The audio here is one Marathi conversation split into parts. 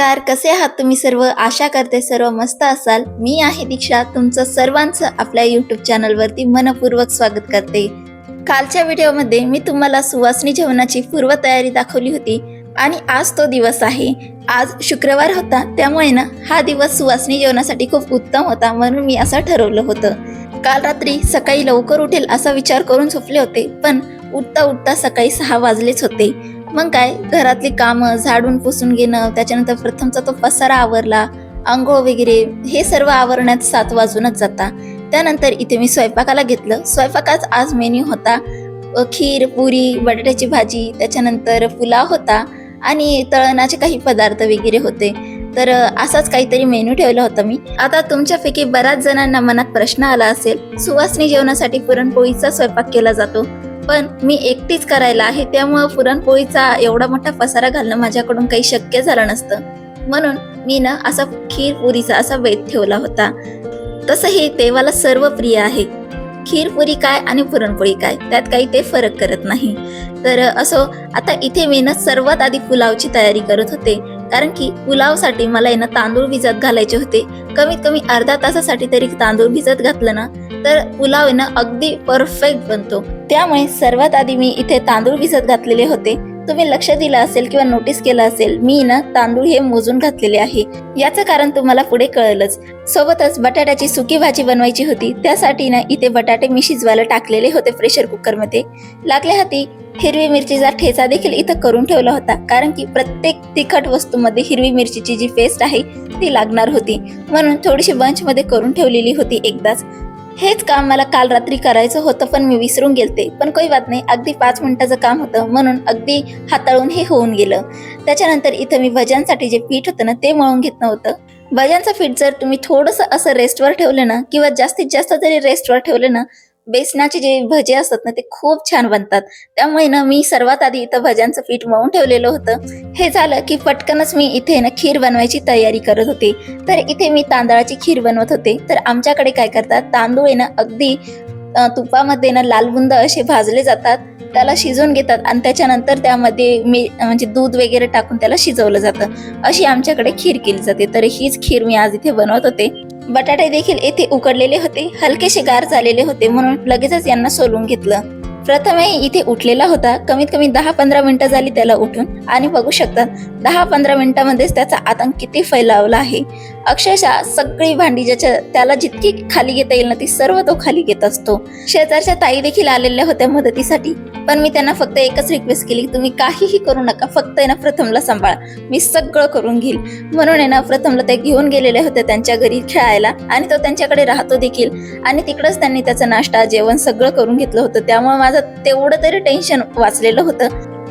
नमस्कार कसे आहात तुम्ही सर्व? आशा करते सर्व मस्त असाल. मी आहे दीक्षा तुमचं सर्वांचं आपल्या यूट्यूब चॅनलवरती मनपूर्वक स्वागत करते. कालच्या व्हिडिओमध्ये मी तुम्हाला सुवासनी जेवणाची पूर्वतयारी दाखवली होती आणि आज तो दिवस आहे. आज शुक्रवार होता त्यामुळे ना हा दिवस सुवासनी जेवणासाठी खूप उत्तम होता म्हणून मी असं ठरवलं होतं. काल रात्री सकाळी लवकर उठेल असा विचार करून झोपले होते पण उठता उठता सकाळी सहा वाजलेच होते. मग काय घरातली कामं झाडून पुसून घेणं त्याच्यानंतर प्रथमचा तो पसारा आवरला आंघोळ वगैरे हे सर्व आवरण्यात सात वाजूनच जाता. त्यानंतर इथे मी स्वयंपाकाला घेतलं. स्वयंपाकात आज मेन्यू होता खीर पुरी बटाट्याची भाजी त्याच्यानंतर पुलाव होता आणि तळणाचे काही पदार्थ वगैरे होते. तर असाच काहीतरी मेन्यू ठेवला होता मी. आता तुमच्यापैकी बऱ्याच जणांना मनात प्रश्न आला असेल सुवासनी जेवणासाठी पुरणपोळीचा स्वयंपाक केला जातो. पण मी एकटीच करायला आहे त्यामुळं पुरणपोळीचा एवढा मोठा पसारा घालणं माझ्याकडून काही शक्य झालं नसतं. म्हणून मी ना असा खीर पुरीचा असा वेध ठेवला होता. तसंही देवाला सर्व प्रिय आहे. खीरपुरी काय आणि पुरणपोळी काय त्यात काही ते फरक करत नाही. तर असो आता इथे मी ना सर्वात आधी पुलावची तयारी करत होते. कारण की पुलावसाठी मला आहे ना तांदूळ भिजत घालायचे होते. कमीत कमी अर्धा तासासाठी तरी तांदूळ भिजत घातलं ना तर पुलाव आहे ना अगदी परफेक्ट बनतो. त्यामुळे सर्वात आधी मी इथे तांदूळ भिजत घातलेले होते. तुम्ही लक्ष दिलं असेल किंवा नोटीस केलं असेल मी ना तांदूळ हे मोजून घातलेले आहे. याचं कारण तुम्हाला पुढे कळलंच. सोबतच बटाट्याची सुकी भाजी बनवायची होती. त्यासाठी ना इथे बटाटे मी शिजवायला टाकलेले होते प्रेशर कुकरमध्ये लागल्या हाती हिरवी मिरचीचा ठेचा देखील इथं करून ठेवला होता. कारण की प्रत्येक तिखट वस्तूमध्ये हिरवी मिरचीची जी पेस्ट आहे ती लागणार होती. म्हणून थोडीशी बंचमध्ये करून ठेवलेली होती एकदाच. हेच काम मला काल रात्री करायचं होतं पण मी विसरून गेलते. पण काही बात नाही अगदी पाच मिनिटाचं काम होतं म्हणून अगदी हाताळून हे होऊन गेलं. त्याच्यानंतर इथं मी भज्यांसाठी जे पीठ होतं ना ते मळून घेतलं होतं भज्यांचं पीठ जर तुम्ही थोडंसं असं रेस्टवर ठेवलं ना किंवा जास्तीत जास्त जरी रेस्टवर ठेवलं ना बेसनाचे जे भजे असतात ना ते खूप छान बनतात. त्यामुळे ना मी सर्वात आधी इथं भज्यांचं पीठ मळून ठेवलेलं होतं. हे झालं की पटकनच मी इथे ना खीर बनवायची तयारी करत होते. तर इथे मी तांदळाची खीर बनवत होते. तर आमच्याकडे काय करतात तांदूळ आहे ना अगदी तुपामध्ये ना लालबुंद असे भाजले जातात. त्याला शिजवून घेतात आणि त्याच्यानंतर त्यामध्ये मी म्हणजे दूध वगैरे टाकून त्याला शिजवलं जातं. अशी आमच्याकडे खीर केली जाते. तर हीच खीर मी आज इथे बनवत होते. बटाटे देखील येथे उकडलेले होते. हलकेसे गार झालेले होते म्हणून लगेचच यांना सोलून घेतलं. प्रथमे इथे उठलेला होता. कमीत कमी दहा पंधरा मिनिटं झाली त्याला उठून. आणि बघू शकतात दहा पंधरा मिनिटामध्येच त्याचा आतंक किती फैलावला आहे. अक्षरशः सगळी भांडी ज्याच्या त्याला जितकी खाली घेता येईल ना ती सर्व तो खाली घेत असतो. शेजारच्या ताई देखील आलेल्या होत्या मदतीसाठी. पण मी त्यांना फक्त एकच रिक्वेस्ट केली तुम्ही काहीही करू नका. फक्त आहे ना प्रथमला सांभाळा. मी सगळं करून घेईल. म्हणून आहे ना प्रथमला ते घेऊन गेलेले होते त्यांच्या घरी खेळायला. आणि तो त्यांच्याकडे राहतो देखील. आणि तिकडच त्यांनी त्याचा नाश्ता जेवण सगळं करून घेतलं होतं. त्यामुळे माझं तेवढं तरी टेन्शन वाचलेलं होतं.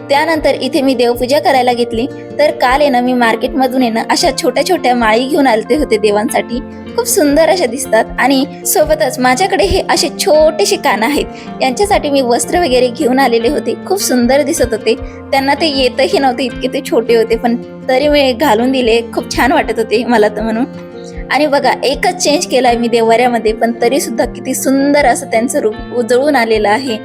त्यानंतर इथे मी देवपूजा करायला घेतली. तर काल येणं ना मी मार्केटमधून येणं अशा छोट्या छोट्या माळी घेऊन आलते होते देवांसाठी. खूप सुंदर अशा दिसतात. आणि सोबतच माझ्याकडे हे असे छोटेसे कान आहेत. यांच्यासाठी मी वस्त्र वगैरे घेऊन आलेले होते. खूप सुंदर दिसत होते. त्यांना ते येतही नव्हते इतके ते छोटे होते. पण तरी मी घालून दिले. खूप छान वाटत होते मला तर म्हणून. आणि बघा एकच चेंज केलाय मी देवाऱ्यामध्ये पण तरी सुद्धा किती सुंदर असं त्यांचं रूप उजळून आलेलं आहे.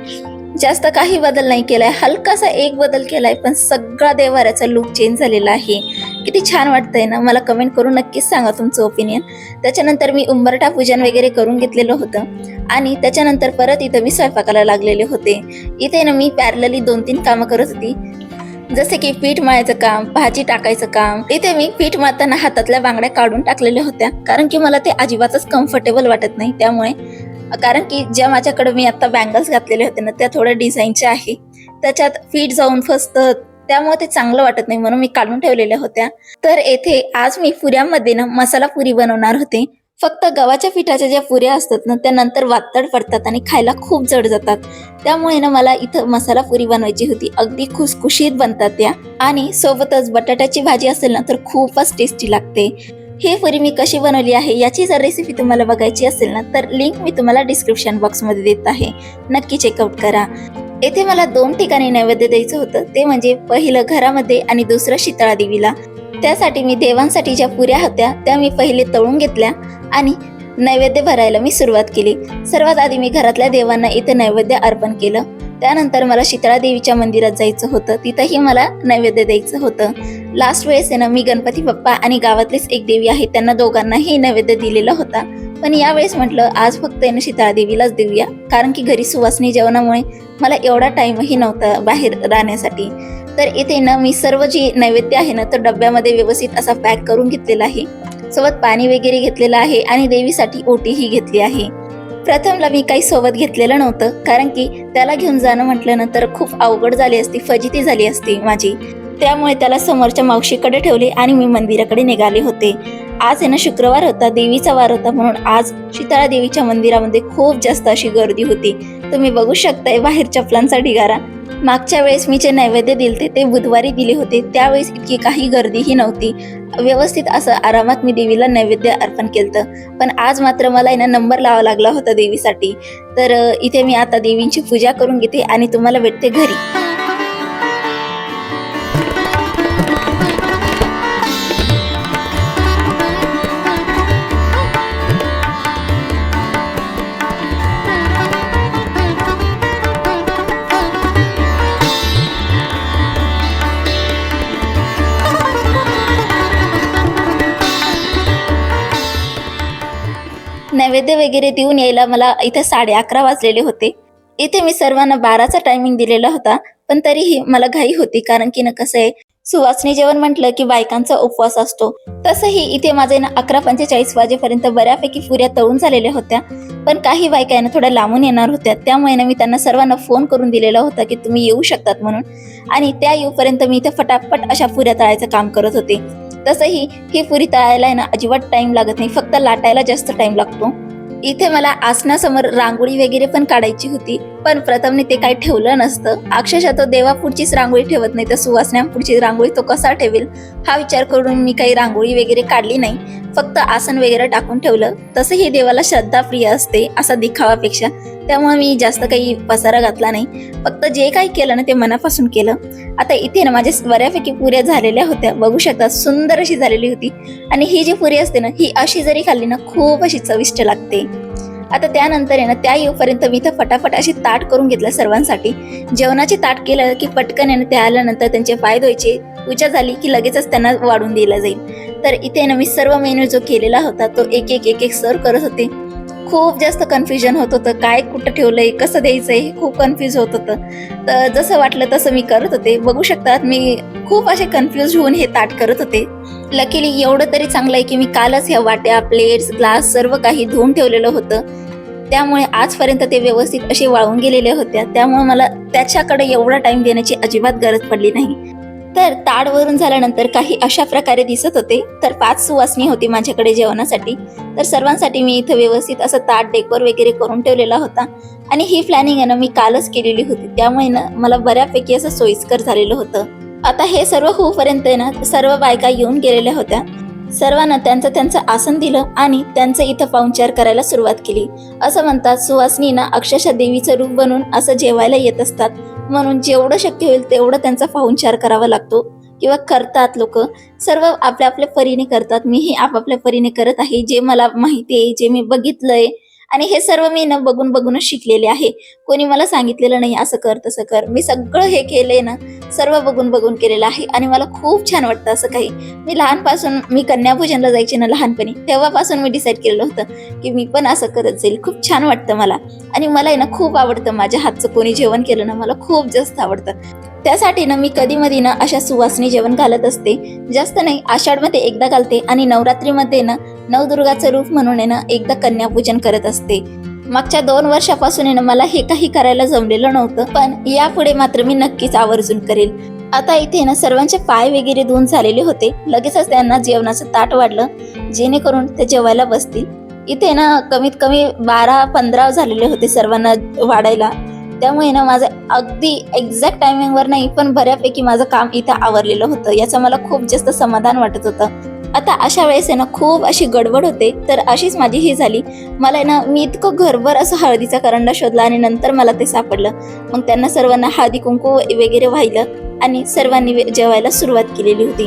जास्त काही बदल नाही केलाय हलकासा एक बदल केलाय पण सगळा देवाऱ्याचा लुक चेंज झालेला आहे. किती छान वाटतंय ना? मला कमेंट करून नक्कीच सांगा तुमचं ओपिनियन त्याच्यानंतर मी उंबरठा पूजन वगैरे करून घेतलेलं होतं. आणि त्याच्यानंतर परत इथं मी स्वयंपाकाला लागलेले होते. इथे ना मी पॅरलली दोन तीन कामं करत होती. जसे की पीठ मळायचं काम भाजी टाकायचं काम इथे मी पीठ मळताना हातातल्या बांगड्या काढून टाकलेल्या होत्या. कारण की मला ते अजिबातच कम्फर्टेबल वाटत नाही त्यामुळे. कारण की ज्या माझ्याकडे मी आता बँगल्स घातलेले होते ना त्या थोड्या डिझाईनच्या आहे. त्याच्यात पीठ जाऊन फसतं त्यामुळे ते चांगलं वाटत नाही म्हणून मी काढून ठेवलेल्या होत्या. तर येथे आज मी पुऱ्यामध्ये ना मसाला पुरी बनवणार होते. फक्त गव्हाच्या पिठाच्या ज्या पुऱ्या असतात ना त्या नंतर वातड पडतात आणि खायला खूप जड जातात. त्यामुळे ना मला इथं मसाला पुरी बनवायची होती. अगदी खुसखुशीत बनतात त्या. आणि सोबतच बटाट्याची भाजी असेल ना तर खूपच टेस्टी लागते. हे पुरी मी कशी बनवली आहे याची जर रेसिपी तुम्हाला बघायची असेल ना तर लिंक मी तुम्हाला डिस्क्रिप्शन बॉक्समध्ये देत आहे. नक्की चेकआउट करा. येथे मला दोन ठिकाणी नैवेद्य द्यायचं होतं. ते म्हणजे पहिलं घरामध्ये आणि दुसरं शीतळा देवीला. त्यासाठी मी देवांसाठी ज्या पुऱ्या होत्या त्या मी पहिले तळून घेतल्या आणि नैवेद्य भरायला मी सुरुवात केली. सर्वात आधी मी घरातल्या देवांना इथे नैवेद्य अर्पण केलं. त्यानंतर मला शीतळा देवीच्या मंदिरात जायचं होतं. तिथंही मला नैवेद्य द्यायचं होतं. लास्ट वेळेस आहे ना मी गणपती बाप्पा आणि गावातलीच एक देवी आहे. त्यांना दोघांनाही नैवेद्य दिलेला होता. पण यावेळेस म्हटलं आज फक्त आहे ना शीतळा देवीलाच देऊया. कारण की घरी सुवासनी जेवणामुळे मला एवढा टाईमही नव्हता बाहेर राहण्यासाठी. तर इथे ना मी सर्व जी नैवेद्य आहे ना तर डब्यामध्ये व्यवस्थित असा पॅक करून घेतलेला आहे. सोबत पाणी वगैरे घेतलेलं आहे आणि देवीसाठी ओटीही घेतली आहे. प्रथमला मी काही सोबत घेतलेलं नव्हतं कारण की त्याला घेऊन जाणं म्हटलं ना तर खूप अवघड झाली असती फजिती झाली असती माझी. त्यामुळे त्याला समोरच्या मावशीकडे ठेवले आणि मी मंदिराकडे निघाले होते. आज आहे ना शुक्रवार होता देवीचा वार होता म्हणून आज शीतळा देवीच्या मंदिरामध्ये खूप जास्त अशी गर्दी होती. तुम्ही बघू शकताय बाहेर चपलांचा ढिगारा. मागच्या वेळेस मी जे नैवेद्य दिलते ते बुधवारी दिले होते. त्यावेळेस इतकी काही गर्दीही नव्हती. व्यवस्थित असं आरामात मी देवीला नैवेद्य अर्पण केलं पण आज मात्र मला यांना ना नंबर लावा लागला होता देवीसाठी. तर इथे मी आता देवींची पूजा करून घेते आणि तुम्हाला भेटते घरी. नैवेद्य वगैरे देऊन यायला मला इथे साडे अकरा वाजलेले होते. इथे मी सर्वांना बाराचा टायमिंग दिलेला होता पण तरीही मला घाई होती कारण की ना कसं आहे सुवासनी जेवण म्हटलं की बायकांचा उपवास असतो. तसंही इथे माझे ना अकरा पंचेचाळीस वाजेपर्यंत बऱ्यापैकी पुऱ्या तळून झालेल्या होत्या. पण काही बायका यांना ना थोड्या लांबून येणार होत्या. त्यामुळे ना मी त्यांना सर्वांना फोन करून दिलेला होता की तुम्ही येऊ शकतात म्हणून. आणि त्या येऊपर्यंत मी इथे फटाफट अशा पुऱ्या तळायचं काम करत होते. तसंही ही पुरी तळायला आहे ना अजिबात टाइम लागत नाही. फक्त लाटायला जास्त टाइम लागतो. इथे मला आसनासमोर रांगोळी वगैरे पण काढायची होती. पण प्रथमने ते काही ठेवलं नसतं. अक्षरशः तो देवापुढचीच रांगोळी ठेवत नाही तर सुवासण्यापुढची रांगोळी तो कसा ठेवेल? हा विचार करून मी काही रांगोळी वगैरे काढली नाही. फक्त आसन वगैरे टाकून ठेवलं. तसं ही देवाला श्रद्धा प्रिय असते असा दिखावापेक्षा. त्यामुळे मी जास्त काही पसारा घातला नाही. फक्त जे काही केलं ना ते मनापासून केलं. आता इथे ना माझ्या बऱ्यापैकी पुऱ्या झालेल्या होत्या. बघू शकता सुंदर अशी झालेली होती. आणि ही जी पुरी असते ना ही अशी जरी खाल्ली ना खूप अशी चविष्ट लागते. आता त्यानंतर आहे ना त्या येऊपर्यंत मी इथं फटाफट अशी ताट करून घेतलं सर्वांसाठी. जेवणाची ताट केलं की पटकन आहे ना त्या आल्यानंतर त्यांचे पाय धुवायचे. पूजा झाली की लगेचच त्यांना वाढून दिला जाईल. तर इथे ना मी सर्व मेन्यू जो केलेला होता तो एक एक एक एक सर्व करत होते. खूप जास्त कन्फ्युजन होत होतं. काय कुठं ठेवलंय कसं द्यायचंय हे खूप कन्फ्युज होत होतं. तर जसं वाटलं तसं मी करत होते. बघू शकतात मी खूप असे कन्फ्युज होऊन हे ताट करत होते. लकीली एवढं तरी चांगलं आहे की मी कालच ह्या वाट्या प्लेट्स ग्लास सर्व काही धुवून ठेवलेलं होतं. त्यामुळे आजपर्यंत ते व्यवस्थित असे वाळून गेलेले होत्या. त्यामुळे मला त्याच्याकडे एवढा टाइम देण्याची अजिबात गरज पडली नाही. तर ताडवरून झाल्यानंतर काही अशा प्रकारे दिसत होते. तर पाच सुवासनी होती माझ्याकडे जेवणासाठी. तर सर्वांसाठी मी इथं व्यवस्थित असं ताट डेकोर वगैरे करून ठेवलेला होता. आणि ही प्लॅनिंग आहे ना मी कालच केलेली होती. त्यामुळे ना मला बऱ्यापैकी असं सोयीस्कर झालेलं होतं. आता हे सर्व होऊपर्यंत ना सर्व बायका येऊन गेलेल्या होत्या. सर्वांना त्यांचं त्यांचं आसन दिलं आणि त्यांचं इथं पाहुणचार करायला सुरुवात केली. असं म्हणतात सुवासनी ना अक्षरशः देवीचं रूप बनून असं जेवायला येत असतात. म्हणून जेवढं शक्य होईल तेवढं त्यांचा पाहुणचार करावा लागतो. किंवा करतात लोक. सर्व आपल्या आपल्या परीने करतात. मीही आपापल्या परीने करत आहे. जे मला माहिती आहे जे मी बघितलंय आणि हे सर्व मी ना बघून बघूनच शिकलेले आहे. कोणी मला सांगितलेलं नाही असं कर तसं कर. मी सगळं हे केलंय ना सर्व बघून बघून केलेलं आहे. आणि मला खूप छान वाटतं असं काही. मी लहानपासून मी कन्याभोजनला जायचे ना लहानपणी. तेव्हापासून मी डिसाईड केलेलं होतं की मी पण असं करत जाईल. खूप छान वाटतं मला. आणि मला आहे ना खूप आवडतं माझ्या हातचं कोणी जेवण केलं ना मला खूप जास्त आवडतं. त्यासाठी ना मी कधी मधी ना अशा सुवासनी जेवण घालत असते. जास्त नाही आषाढमध्ये एकदा घालते आणि नवरात्रीमध्ये ना नवदुर्गाचं रूप म्हणून आहे ना एकदा कन्यापूजन करत असते. मागच्या दोन वर्षापासून मला हे काही करायला जमलेलं नव्हतं पण यापुढे मात्र मी नक्कीच आवर्जून करेल. आता इथे ना सर्वांचे पाय वगैरे धुवून झालेले होते. लगेचच त्यांना जेवणाचं ताट वाढलं जेणेकरून ते जेवायला बसतील. इथे ना कमीत कमी बारा पंधरा झालेले होते सर्वांना वाढायला. त्यामुळे ना माझं अगदी एक्झॅक्ट टायमिंगवर नाही पण बऱ्यापैकी माझं काम इथं आवरलेलं होतं याचं मला खूप जास्त समाधान वाटत होतं. आता अशा वेळेस आहे ना खूप अशी गडबड होते. तर अशीच माझी ही झाली. मला आहे ना मी इतकं घरभर असं हळदीचा करंडा शोधला आणि नंतर मला ते सापडलं. मग त्यांना सर्वांना हळदी कुंकू वगैरे वाहिलं आणि सर्वांनी वे- जेवायला सुरुवात केलेली होती.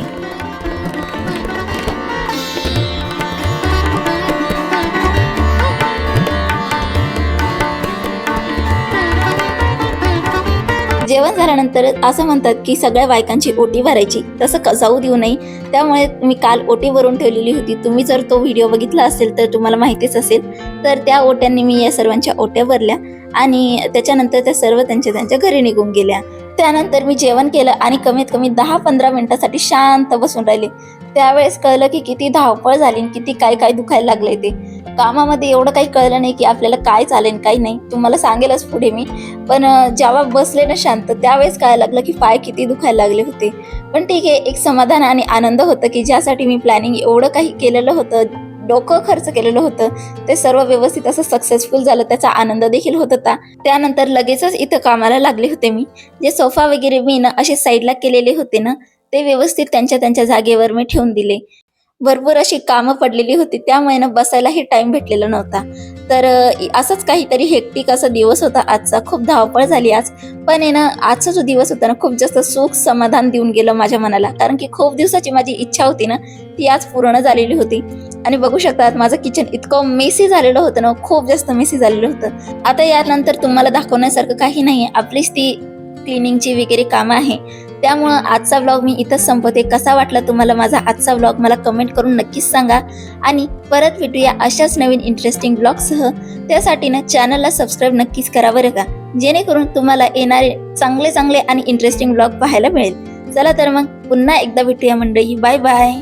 जेवण झाल्यानंतर असं म्हणतात की सगळ्या बायकांची ओटी भरायची. तसं जाऊ देऊ नये. त्यामुळे मी काल ओटी भरून ठेवलेली होती. तुम्ही जर तो व्हिडिओ बघितला असेल तर तुम्हाला माहितीच असेल. तर त्या ओट्यांनी मी या सर्वांच्या ओट्या भरल्या आणि त्याच्यानंतर त्या सर्व त्यांच्या त्यांच्या घरी निघून गेल्या. त्यानंतर मी जेवण केलं आणि कमीत कमी दहा पंधरा मिनिटासाठी शांत बसून राहिले. त्यावेळेस कळलं की किती धावपळ झाली आणि किती काय काय दुखायला लागलंय ते. कामामध्ये एवढं काही कळलं नाही की आपल्याला काय चालेल काही नाही. तुम्हाला सांगेलच पुढे मी. पण जेव्हा बसले ना शांत त्यावेळेस काय लागलं की पाय किती दुखायला लागले होते. पण ठीक आहे एक समाधान आणि आनंद होतं की ज्यासाठी मी प्लॅनिंग एवढं काही केलेलं होतं डोकं खर्च केलेलं होतं ते सर्व व्यवस्थित असं सक्सेसफुल झालं त्याचा आनंद देखील होत होता. त्यानंतर लगेचच इथं कामाला लागले होते मी. जे सोफा वगैरे मी ना असे साईडला केलेले होते ना ते व्यवस्थित त्यांच्या त्यांच्या जागेवर मी ठेवून दिले. भरपूर अशी कामं पडलेली होती. त्यामुळे ना बसायलाही टाइम भेटलेला नव्हता. तर असंच काहीतरी हेक्टिक असा दिवस होता. आजचा खूप धावपळ झाली आज. पण आहे ना आजचा जो दिवस होता ना खूप जास्त सुख समाधान देऊन गेलं माझ्या मनाला. कारण की खूप दिवसाची माझी इच्छा होती ना ती आज पूर्ण झालेली होती. आणि बघू शकतात माझं किचन इतकं मेसी झालेलं होतं ना खूप जास्त मेसी झालेलं होतं. आता यानंतर तुम्हाला दाखवण्यासारखं काही नाही आपलीच ती क्लिनिंगची वगैरे कामं आहे. त्यामुळं आजचा व्लॉग मी इथंच संपवते. कसा वाटला तुम्हाला माझा आजचा व्लॉग मला कमेंट करून नक्कीच सांगा. आणि परत भेटूया अशाच नवीन इंटरेस्टिंग ब्लॉगसह त्यासाठी ना चॅनलला सबस्क्राईब नक्कीच करा बरं का. जेणेकरून तुम्हाला येणारे चांगले चांगले आणि इंटरेस्टिंग ब्लॉग पाहायला मिळेल. चला तर मग पुन्हा एकदा भेटूया मंडळी. Bye bye